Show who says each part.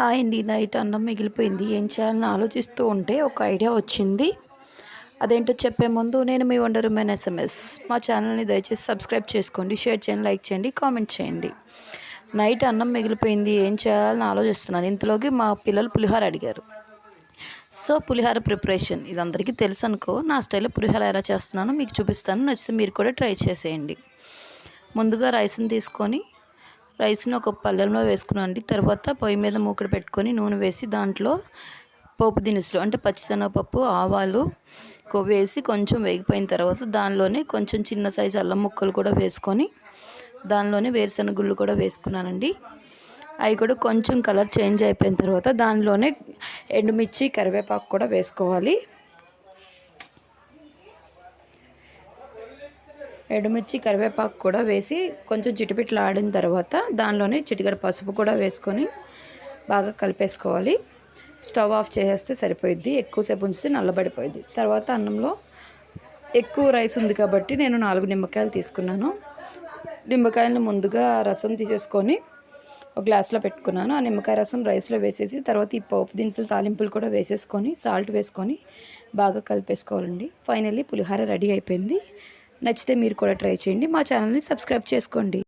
Speaker 1: Hi అండి night అన్నం మిగిలిపోయింది. ఏం చేయాలని ఆలోచిస్తూ ఉంటే ఒక ఐడియా వచ్చింది. అదేంటో చెప్పే ముందు నేను మీ వండర్ ఉమెన్ ఎస్ఎంఎస్ మా ఛానల్ని దయచేసి సబ్స్క్రైబ్ చేసుకోండి షేర్ చేయండి లైక్ చేయండి కామెంట్ చేయండి. నైట్ అన్నం మిగిలిపోయింది ఏం చేయాలని ఆలోచిస్తున్నాను. ఇంతలోకి మా పిల్లలు పులిహోర అడిగారు. సో పులిహోర ప్రిపరేషన్. ఇది అందరికీ తెలుసు అనుకో నా స్టైల్లో పులిహోర ఎలా చేస్తున్నానో మీకు చూపిస్తాను. నచ్చితే మీరు కూడా ట్రై చేసేయండి. ముందుగా రైస్ని తీసుకొని రైస్ను ఒక పళ్ళెంలో వేసుకున్నానండి. తర్వాత పొయ్యి మీద మూకుడు పెట్టుకొని నూనె వేసి దాంట్లో పోపు దినుసులు అంటే పచ్చిశనగపప్పు ఆవాలు వేసి కొంచెం వేగిపోయిన తర్వాత దానిలోనే కొంచెం చిన్న సైజు అల్లం ముక్కలు కూడా వేసుకొని దానిలోనే వేరుశనగ గుళ్ళు కూడా వేసుకున్నానండి. అవి కూడా కొంచెం కలర్ చేంజ్ అయిపోయిన తర్వాత దానిలోనే ఎండుమిర్చి కరివేపాకు కూడా వేసుకోవాలి. ఎండుమిర్చి కరివేపాకు కూడా వేసి కొంచెం చిటిపిట్లు ఆడిన తర్వాత దానిలోనే చిటికడ పసుపు కూడా వేసుకొని బాగా కలిపేసుకోవాలి. స్టవ్ ఆఫ్ చేసేస్తే సరిపోయిద్ది. ఎక్కువసేపు ఉంచితే నల్లబడిపోయింది తర్వాత అన్నంలో ఎక్కువ రైస్ ఉంది కాబట్టి నేను నాలుగు నిమ్మకాయలు తీసుకున్నాను. నిమ్మకాయలను ముందుగా రసం తీసేసుకొని ఒక గ్లాస్లో పెట్టుకున్నాను. ఆ నిమ్మకాయ రసం రైస్లో వేసేసి తర్వాత ఈ పోపు దినుసులు తాలింపులు కూడా వేసేసుకొని సాల్ట్ వేసుకొని బాగా కలిపేసుకోవాలండి. ఫైనల్లీ పులిహోర రెడీ అయిపోయింది. నచ్చితే మీరు కూడా ట్రై చేయండి. మా ఛానల్ని సబ్స్క్రైబ్ చేసుకోండి.